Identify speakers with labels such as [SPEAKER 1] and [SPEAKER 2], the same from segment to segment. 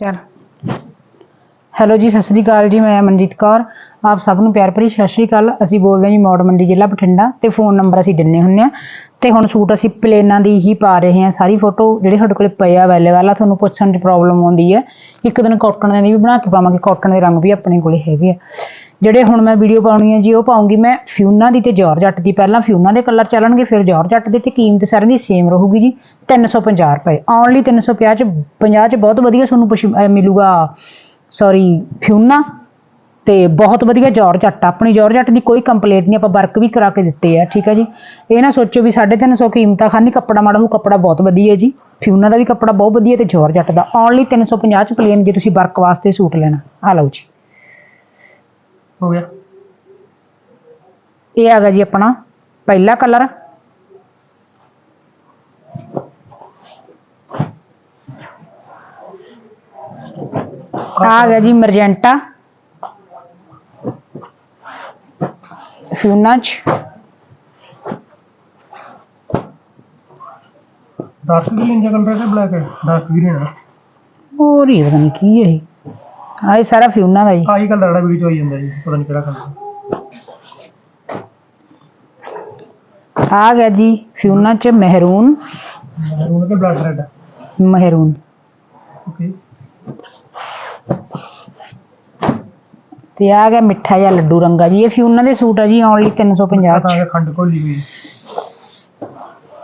[SPEAKER 1] ਚੱਲ ਹੈਲੋ ਜੀ, ਸਤਿ ਸ੍ਰੀ ਅਕਾਲ ਜੀ, ਮੈਂ ਮਨਜੀਤ ਕੌਰ। ਆਪ ਸਭ ਨੂੰ ਪਿਆਰ ਭਰੀ ਸਤਿ ਸ੍ਰੀ ਅਕਾਲ। ਅਸੀਂ ਬੋਲਦੇ ਹਾਂ ਜੀ ਮੌੜ ਮੰਡੀ ਜ਼ਿਲ੍ਹਾ ਬਠਿੰਡਾ ਤੇ ਫੋਨ ਨੰਬਰ ਅਸੀਂ ਦਿੰਨੇ ਹੁੰਨੇ ਆ। ਤੇ ਹੁਣ ਸੂਟ ਅਸੀਂ ਪਲੇਨਾਂ ਦੀ ਹੀ ਪਾ ਰਹੇ ਹਾਂ। ਸਾਰੀ ਫੋਟੋ ਜਿਹੜੇ ਸਾਡੇ ਕੋਲੇ ਪਏ ਆ ਅਵੇਲੇਬਲ ਆ, ਤੁਹਾਨੂੰ ਪੁੱਛਣ 'ਚ ਪ੍ਰੋਬਲਮ ਆਉਂਦੀ ਹੈ ਇੱਕ ਦਿਨ ਕਾਟਨ ਦੇ ਵੀ ਬਣਾ ਕੇ ਪਾਵਾਂਗੇ। ਕਾਟਨ ਦੇ ਰੰਗ ਵੀ ਆਪਣੇ ਕੋਲੇ ਹੈਗੇ ਆ। ਜਿਹੜੇ ਹੁਣ ਮੈਂ ਵੀਡੀਓ ਪਾਉਣੀ ਹੈ ਜੀ, ਉਹ ਪਾਉਂਗੀ ਮੈਂ ਫਿਊਨਾ ਦੀ ਤੇ ਜਾਰਜੱਟ ਦੀ। ਪਹਿਲਾਂ ਫਿਊਨਾ ਦੇ ਕਲਰ ਚੱਲਣਗੇ, ਫਿਰ ਜਾਰਜੱਟ ਦੇ ਤੇ ਕੀਮਤ ਸਾਰਿਆਂ ਦੀ ਸੇਮ ਰਹੂਗੀ ਜੀ। 350 ਰੁਪਏ। ਓਨਲੀ 350 ਚ 50 ਚ ਬਹੁਤ ਵਧੀਆ ਤੁਹਾਨੂੰ ਪਸ਼ੂ- ਅਹ ਮਿਲੂਗਾ। ਸੌਰੀ ਫਿਊਨਾ ਤੇ ਬਹੁਤ ਵਧੀਆ ਜਾਰਜੱਟ ਆ। ਆਪਣੀ ਜਾਰਜੱਟ ਦੀ ਕੋਈ ਕੰਪਲੇਂਟ ਨਹੀਂ ਆਪਾਂ ਵਰਕ ਵੀ ਕਰਾ ਕੇ ਦਿੱਤੇ ਆ ਠੀਕ ਹੈ ਜੀ। ਇਹ ਨਾ ਸੋਚੋ ਵੀ 350 ਕੀਮਤ ਖਾਨੀ ਕੱਪੜਾ ਮਾੜਾ ਹੋ ਕੱਪੜਾ ਬਹੁਤ ਵਧੀਆ ਜੀ। ਫਿਊਨਾ ਦਾ ਵੀ ਕੱਪੜਾ ਬਹੁਤ ਵਧੀਆ ਤੇ ਜਾਰਜੱਟ ਦਾ। ਓਨਲੀ 350 ਚ ਪਲੇਨ ਜੇ ਤੁਸੀਂ ਵਰਕ ਵਾਸਤੇ ਸੂਟ ਲੈਣਾ। ਆ ਲਓ ਜੀ।
[SPEAKER 2] ਹੋ ਗਿਆ।
[SPEAKER 1] ਇਹ ਹੈਗਾ ਜੀ ਆਪਣਾ ਪਹਿਲਾ ਕਲਰ ਆ ਗਿਆ ਜੀ ਮਰਜੈਂਟਾ। ਫਿਊਨਾ ਚ।
[SPEAKER 2] ਡਾਰਕ ਗ੍ਰੀਨ ਜਾਂ ਕਲਰ ਹੈ ਬਲੈਕ ਹੈ ਡਾਰਕ ਗ੍ਰੀਨ ਹੈ
[SPEAKER 1] ਹੋਰ ਹੀ ਪਤਾ ਨਹੀਂ ਕੀ ਹੈ ਇਹ। ਆ ਇਹ ਸਾਰਾ ਫਿਊਨਾ ਦਾ ਜੀ।
[SPEAKER 2] ਆਹੀ ਕਲਰ ਜਿਹੜਾ ਵੀਡੀਓ ਹੋਈ ਜਾਂਦਾ ਜੀ ਪਤਾ ਨਹੀਂ ਕਿਹੜਾ ਕਲਰ
[SPEAKER 1] ਆ ਗਿਆ ਜੀ ਫਿਊਨਾ ਚ ਮਹਿਰੂਨ।
[SPEAKER 2] ਉਹਨਾਂ ਕੇ ਬਲੈਕ ਰੈਡ
[SPEAKER 1] ਮਹਿਰੂਨ।
[SPEAKER 2] ਓਕੇ
[SPEAKER 1] ਤੇ ਆ ਗਿਆ ਮਿੱਠਾ ਜਿਹਾ ਲੱਡੂ ਰੰਗਾ ਜੀ। ਇਹ ਫਿਊਨਾ ਦੇ ਸੂਟ ਆ ਜੀ ਓਨਲੀ 350
[SPEAKER 2] ਤਾਂ
[SPEAKER 1] ਚ।
[SPEAKER 2] ਕਿ ਖੰਡ ਘੋਲੀ ਹੋਈ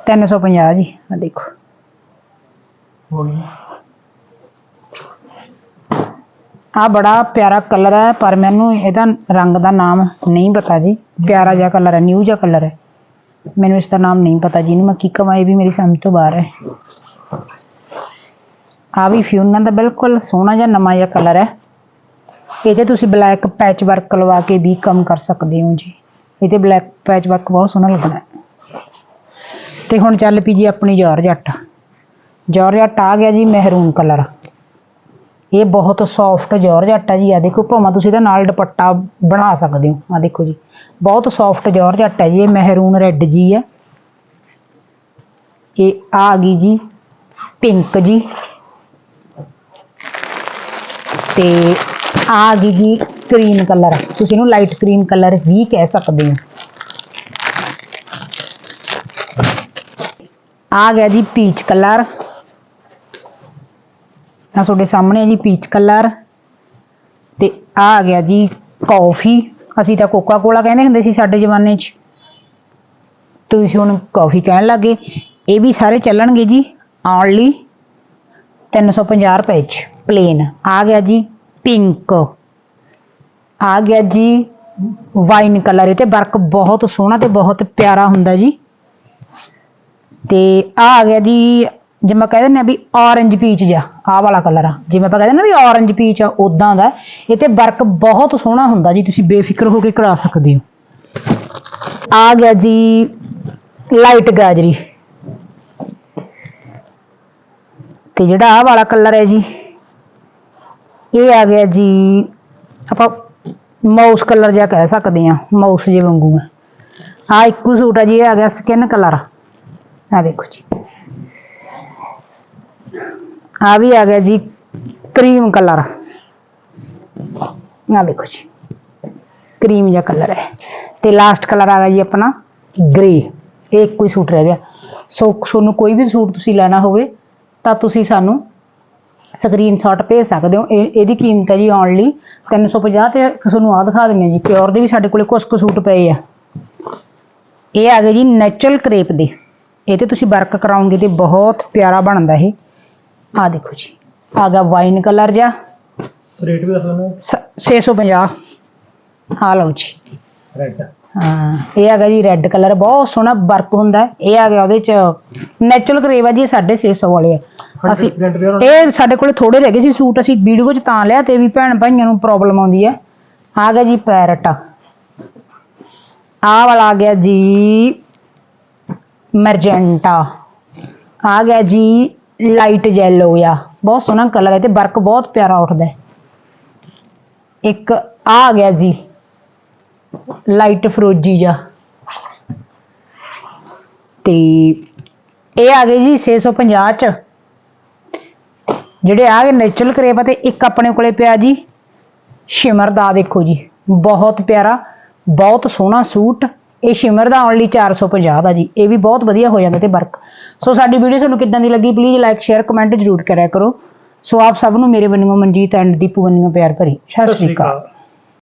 [SPEAKER 1] 350 ਜੀ ਆ ਦੇਖੋ।
[SPEAKER 2] ਹੋ ਗਈ
[SPEAKER 1] ਆ ਬੜਾ ਪਿਆਰਾ ਕਲਰ ਹੈ ਪਰ ਮੈਨੂੰ ਇਹਦਾ ਰੰਗ ਦਾ ਨਾਮ ਨਹੀਂ ਪਤਾ ਜੀ। ਪਿਆਰਾ ਜਿਹਾ ਕਲਰ ਹੈ ਨਿਊ ਜਿਹਾ ਕਲਰ ਹੈ। ਮੈਨੂੰ ਇਸ ਦਾ ਨਾਮ ਨਹੀਂ ਪਤਾ ਜੀ ਇਹਨੂੰ ਮੈਂ ਕੀ ਕਵਾਂ ਇਹ ਵੀ ਮੇਰੀ ਸਮਝ ਤੋਂ ਬਾਹਰ ਹੈ। ਆ ਵੀ ਫਿਊਨਾ ਦਾ ਬਿਲਕੁਲ ਸੋਹਣਾ ਜਿਹਾ ਨਵਾਂ ਜਿਹਾ ਕਲਰ ਹੈ। ਇਹ ਤੇ ਤੁਸੀਂ ਬਲੈਕ ਪੈਚ ਵਰਕ ਲਵਾ ਕੇ ਵੀ ਕੰਮ ਕਰ ਸਕਦੇ ਹੋ ਜੀ। ਇਹਦੇ ਬਲੈਕ ਪੈਚ ਵਰਕ ਬਹੁਤ ਸੋਹਣਾ ਲੱਗਣਾ ਹੈ। ਤੇ ਹੁਣ ਚੱਲ ਪਈ ਜੀ ਆਪਣੀ ਜਾਰਜੱਟ ਜਾਰਜੱਟ ਆ ਗਿਆ ਜੀ ਮਹਿਰੂਨ ਕਲਰ। ਇਹ ਬਹੁਤ ਸੌਫਟ ਜਾਰਜੱਟ ਹੈ ਜੀ। ਆ ਦੇਖੋ ਭਾਵੇਂ ਤੁਸੀਂ ਇਹਦਾ ਨਾਲ ਦੁਪੱਟਾ ਬਣਾ ਸਕਦੇ ਹੋ। ਆ ਦੇਖੋ ਜੀ, ਬਹੁਤ ਸੌਫਟ ਜਾਰਜੱਟ ਹੈ ਜੀ। ਇਹ ਮਹਿਰੂਨ ਰੈੱਡ ਜੀ ਹੈ। ਇਹ ਆ ਗਈ ਜੀ ਪਿੰਕ ਜੀ। ਤੇ ਆ ਗਈ ਜੀ ਕਰੀਮ ਕਲਰ ਤੁਸੀਂ ਇਹਨੂੰ ਲਾਈਟ ਕਰੀਮ ਕਲਰ ਵੀ ਕਹਿ ਸਕਦੇ ਹੋ। ਆ ਗਿਆ ਜੀ ਪੀਚ ਕਲਰ ਆ ਤੁਹਾਡੇ ਸਾਹਮਣੇ ਹੈ ਜੀ ਪੀਚ ਕਲਰ ਤੇ ਆ ਗਿਆ ਜੀ ਕੌਫੀ ਅਸੀਂ ਤਾਂ ਕੋਕਾ ਕੋਲਾ ਕਹਿੰਦੇ ਹੁੰਦੇ ਸੀ ਸਾਡੇ ਜ਼ਮਾਨੇ 'ਚ। ਤੁਸੀਂ ਹੁਣ ਕੌਫੀ ਕਹਿਣ ਲੱਗੇ, ਇਹ ਵੀ ਸਾਰੇ ਚੱਲਣਗੇ ਜੀ ਓਨਲੀ 350 ਰੁਪਏ 'ਚ ਪਲੇਨ ਆ ਗਿਆ ਜੀ ਪਿੰਕ। ਆ ਗਿਆ ਜੀ ਵਾਈਨ ਕਲਰ, ਇਹ ਤੇ ਵਰਕ ਬਹੁਤ ਸੋਹਣਾ ਤੇ ਬਹੁਤ ਪਿਆਰਾ ਹੁੰਦਾ ਜੀ। ਤੇ ਆ ਆ ਗਿਆ ਜੀ ਜਿਵੇਂ ਕਹਿ ਦਿੰਦੇ ਆ ਵੀ ਔਰੰਜ ਪੀਚ ਜਿਹਾ ਆਹ ਵਾਲਾ ਕਲਰ ਆ। ਜਿਵੇਂ ਆਪਾਂ ਕਹਿੰਦੇ ਨਾ ਵੀ ਔਰੰਜ ਪੀਚ ਆ ਉਦਾਂ ਦਾ, ਇਹ ਤੇ ਵਰਕ ਬਹੁਤ ਸੋਹਣਾ ਹੁੰਦਾ ਜੀ, ਤੁਸੀਂ ਬੇਫਿਕਰ ਹੋ ਕੇ ਕਰਾ ਸਕਦੇ ਹੋ। ਆ ਗਿਆ ਜੀ ਲਾਈਟ ਗਾਜਰੀ। ਤੇ ਜਿਹੜਾ ਆਹ ਵਾਲਾ ਕਲਰ ਹੈ ਜੀ ਇਹ ਆ ਗਿਆ ਜੀ, ਆਪਾਂ ਮਾਊਸ ਕਲਰ ਜਿਹਾ ਕਹਿ ਸਕਦੇ ਆ ਮਾਊਸ ਜੇ ਵਾਂਗੂ ਆ। ਆ ਇੱਕੋ ਸੂਟ ਆ ਜੀ, ਇਹ ਆ ਗਿਆ ਸਕਿਨ ਕਲਰ ਆ ਦੇਖੋ ਜੀ। ਆ ਵੀ ਆ ਗਿਆ ਜੀ ਕਰੀਮ ਕਲਰ ਆ ਦੇਖੋ ਜੀ। ਕਰੀਮ ਜਿਹਾ ਕਲਰ ਹੈ। ਤੇ ਲਾਸਟ ਕਲਰ ਆ ਗਿਆ ਜੀ ਆਪਣਾ ਗ੍ਰੇ ਇਹ ਇੱਕੋ ਹੀ ਸੂਟ ਰਹਿ ਗਿਆ। ਸੋ, ਤੁਹਾਨੂੰ ਕੋਈ ਵੀ ਸੂਟ ਤੁਸੀਂ ਲੈਣਾ ਹੋਵੇ, ਤਾਂ ਤੁਸੀਂ ਸਾਨੂੰ ਸਕਰੀਨਸ਼ਾਟ ਭੇਜ ਸਕਦੇ ਹੋ। ਇਹ ਇਹਦੀ ਕੀਮਤ ਹੈ ਜੀ ਓਨਲੀ 350 ਤੇ ਤੁਹਾਨੂੰ ਆ ਦਿਖਾ ਦਿੰਦੇ ਜੀ। ਪਿਓਰ ਦੇ ਵੀ ਸਾਡੇ ਕੋਲੇ ਕੁਝ ਕੁ ਸੂਟ ਪਏ ਆ। ਇਹ ਆ ਗਏ ਜੀ ਨੈਚੁਰਲ ਕਰੇਪ ਦੇ। ਇਹ ਤੇ ਤੁਸੀਂ ਵਰਕ ਕਰਾਉਂਗੇ ਤੇ ਬਹੁਤ ਪਿਆਰਾ ਬਣਦਾ ਇਹ। ਆ ਦੇਖੋ ਜੀ। ਆ ਗਿਆ ਵਾਈਨ ਕਲਰ ਜਿਹਾ।
[SPEAKER 2] ਰੇਟ ਵੀ ਦੱਸ ਦਿੰਦੇ
[SPEAKER 1] ਸ- 650 ਆ ਲਓ ਜੀ।
[SPEAKER 2] ਰੈਡ
[SPEAKER 1] ਹਾਂ ਇਹ ਹੈਗਾ ਜੀ ਰੈੱਡ ਕਲਰ ਬਹੁਤ ਸੋਹਣਾ ਵਰਕ ਹੁੰਦਾ। ਇਹ ਆ ਗਿਆ ਉਹਦੇ ਚ ਨੈਚੁਰਲ ਕਰੇਵ ਆ ਜੀ ਇਹ 650 ਵਾਲੇ ਆ। ਅਸੀਂ ਇਹ ਸਾਡੇ ਕੋਲੇ ਥੋੜੇ ਰਹਿ ਗਏ ਸੀ ਸੂਟ ਅਸੀਂ ਵੀਡੀਓ 'ਚ ਤਾਂ ਲਿਆ ਤੇ ਵੀ ਭੈਣ ਭਾਈਆਂ ਨੂੰ ਪ੍ਰੋਬਲਮ ਆਉਂਦੀ ਹੈ ਆ ਗਿਆ ਜੀ ਪੈਰਟ। ਆ ਵਾਲਾ ਆ ਗਿਆ ਜੀ ਮਰਜੈਂਟਾ। ਆ ਗਿਆ ਜੀ ਲਾਈਟ ਯੈਲੋ ਆ। ਬਹੁਤ ਸੋਹਣਾ ਕਲਰ ਹੈ ਤੇ ਵਰਕ ਬਹੁਤ ਪਿਆਰਾ ਉੱਠਦਾ ਹੈ। ਇੱਕ ਆ ਆ ਗਿਆ ਜੀ ਲਾਈਟ ਫਰੋਜੀ ਜਾ ਤੇ ਇਹ ਆ ਗਏ ਜੀ 650 ਚ। ਜਿਹੜੇ ਆ ਗਏ ਨੇਚਰਲ ਕਰੇਪ ਤੇ ਇੱਕ ਆਪਣੇ ਕੋਲੇ ਪਿਆ ਜੀ। ਸ਼ਿਮਰ ਦਾ ਦੇਖੋ ਜੀ ਬਹੁਤ ਪਿਆਰਾ ਬਹੁਤ ਸੋਹਣਾ ਸੂਟ। ਇਹ ਸ਼ਿਮਰ ਦਾ ਓਨਲੀ 450 ਦਾ ਜੀ। ਇਹ ਵੀ ਬਹੁਤ ਵਧੀਆ ਹੋ ਜਾਂਦਾ ਤੇ ਵਰਕ। ਸੋ ਸਾਡੀ ਵੀਡੀਓ ਤੁਹਾਨੂੰ ਕਿੱਦਾਂ ਦੀ ਲੱਗੀ ਪਲੀਜ਼ ਲਾਈਕ ਸ਼ੇਅਰ ਕਮੈਂਟ ਜ਼ਰੂਰ ਕਰਿਆ ਕਰੋ। ਸੋ ਆਪ ਸਭ ਨੂੰ ਮੇਰੇ ਵੱਲੋਂ ਮਨਜੀਤ ਐਂਡ ਦੀਪੂ ਵੱਲੋਂ ਪਿਆਰ ਭਰੀ। ਸਤਿ ਸ਼੍ਰੀ ਅਕਾਲ।